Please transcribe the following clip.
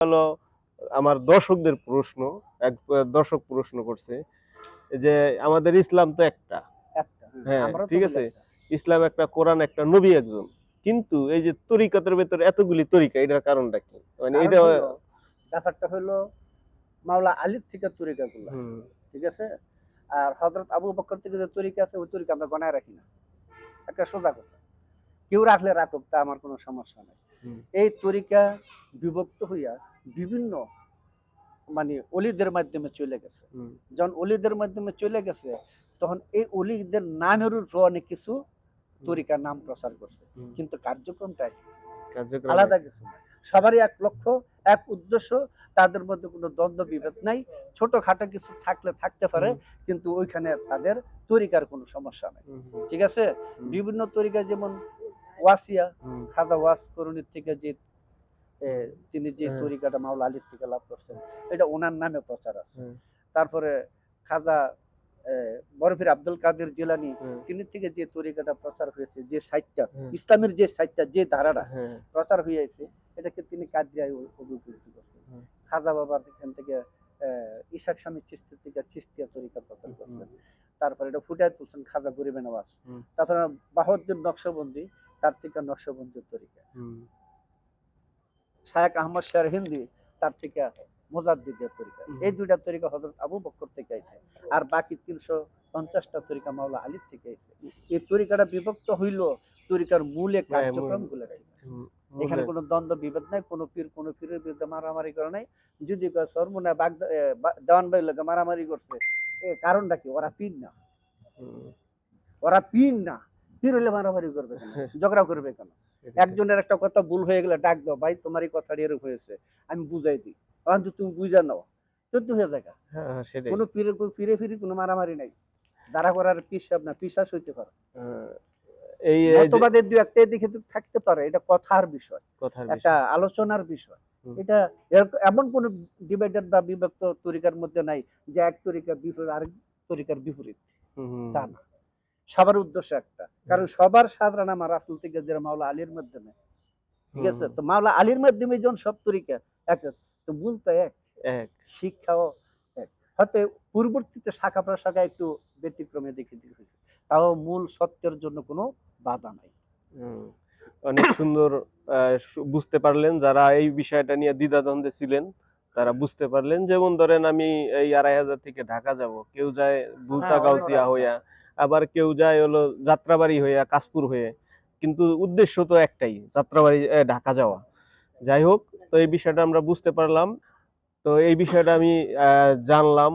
হলো আমার দর্শকদের প্রশ্ন এক দর্শক প্রশ্ন করছে যে আমাদের ইসলাম তো একটা। হ্যাঁ, ঠিক আছে। ইসলাম একটা কোরআন একটা নবী একজন। কিন্তু এই যে তরিকাতের ভেতর এতগুলি তরিকা এটার কারণটা কি? মানে এটা ব্যাপারটা হলো মাওলা আলীর থেকে তরিকা গুলা ঠিক আছে? আর হজরত আবু বকর থেকে যে তরিকা আছে ওই তরিকা আমরা গনায় রাখি না। একটা সোজা কথা। কেউ রাখলে রাখুক তা আমার কোনো সমস্যা নাই। এই তরিকা বিভক্ত হইয়া বিভিন্ন মানে অলিদের মাধ্যমে চলে গেছে। যখন অলিদের মাধ্যমে চলে গেছে তখন এই অলিদের নামের উপর অনেক কিছু তরিকার নাম প্রচার করছে। কিন্তু কার্যক্রমটা আলাদা কিছু সবারই এক লক্ষ্য এক উদ্দেশ্য তাদের মধ্যে কোনো দ্বন্দ্ব বিভেদ নাই। ছোটখাটো কিছু থাকলে থাকতে পারে কিন্তু ওইখানে তাদের তরিকার কোনো সমস্যা নাই। ঠিক আছে? বিভিন্ন তরিকা যেমন ওয়াসিয়া খাজা ওয়াস করণীর থেকে যে তিনি যে হ্যাঁ। তরিকাটা মাওলা আলীর থেকে লাভ করছেন এটা ওনার নামে প্রচার আছে। তারপরে খাজা বরফির আব্দুল কাদের জিলানি তিনি থেকে যে তরিকাটা প্রচার হয়েছে যে হুম। ইসলামের যে সাইটটা যে ধারাটা হ্যাঁ, প্রচার হয়েছে এটাকে তিনি কাজরিয়ায় অভিভূত করছেন। খাজা বাবার এখান থেকে ইসাক স্বামী চিস্তি থেকে চিস্তিয়া তরিকা প্রচার করছেন তারপরে এটা ফুটায় তুলছেন খাজা গরিবে নওয়াজ। তারপরে বাহাউদ্দিন নকশবন্দি তার থেকে নকশবন্দির তরিকা। শায়েক আহমদ শাহ হিন্দি তার থেকে মোজাদ্দিদের তরিকা। এই দুইটা তরিকা হজরত আবু বক্কর থেকে আইছে আর বাকি তিনশো পঞ্চাশটা তরিকা মাওলা আলীর থেকে আইছে। এই তরিকাটা বিভক্ত হইল তরিকার মূলে হ্যাঁ, কার্যক্রমগুলো এখানে কোনো দ্বন্দ্ব বিভেদ নাই কোনো পীর কোনো পীরের বিরুদ্ধে মারামারি করে নাই। যদি সরমুনা বাগ দেওয়ান ভাই লোকে মারামারি করছে কারণটা কি? ওরা পীর না। ওরা পীর না। পীর হলে মারামারি করবে কেন? ঝগড়া করবে কেন? একজনের একটা কথা ভুল হয়ে গেলে ডাক দাও ভাই তোমার এই কথাটি এরকম হয়েছে আমি বুঝাই দিই। তখন তো তুমি বুঝা নাও চোদ্দ হয়ে যায় হ্যাঁ, হ্যাঁ, সেটাই। কোনো পীরে ফিরে ফিরে কোনো মারামারি নাই। যারা করার পিসাব না পিসাস হইতে পারে। এই মতবাদের দু একটা দিকে থাকতে পারে এটা কথার বিষয় কথার একটা। আলোচনার বিষয়। এটা এমন কোন ডিভাইডেড বা বিভক্ত তরিকার মধ্যে নাই যে এক তরিকা বিপরীত আরেক তরিকার বিপরীত। তা না। সবার উদ্দেশ্য একটা। কারণ সবার সাধারণ আমার রাসুল থেকে যারা মাওলা আলীর মাধ্যমে। ঠিক আছে? তো মাওলা আলীর মাধ্যমে যখন সব তরিকা একটা তো মূল তো এক। এক। শিক্ষাও এক। হয়তো পূর্ববর্তীতে শাখা প্রশাখা একটু ব্যতিক্রমে দেখে হয়েছে। তাও মূল সত্যের জন্য কোনো বাধা নাই। অনেক সুন্দর আহ, বুঝতে পারলেন যারা এই বিষয়টা নিয়ে দ্বিধাদ্বন্দ্বে ছিলেন তারা বুঝতে পারলেন। যেমন ধরেন আমি এই আড়াই হাজার থেকে ঢাকা যাব। কেউ যায় হ্যাঁ, গাউসিয়া হইয়া আবার কেউ যায় হলো যাত্রাবাড়ি হয়ে, কাশপুর হয়ে। কিন্তু উদ্দেশ্য তো একটাই, যাত্রাবাড়ি ঢাকা যাওয়া। যাই হোক, তো এই বিষয়টা আমরা বুঝতে পারলাম। তো এই বিষয়টা আমি জানলাম।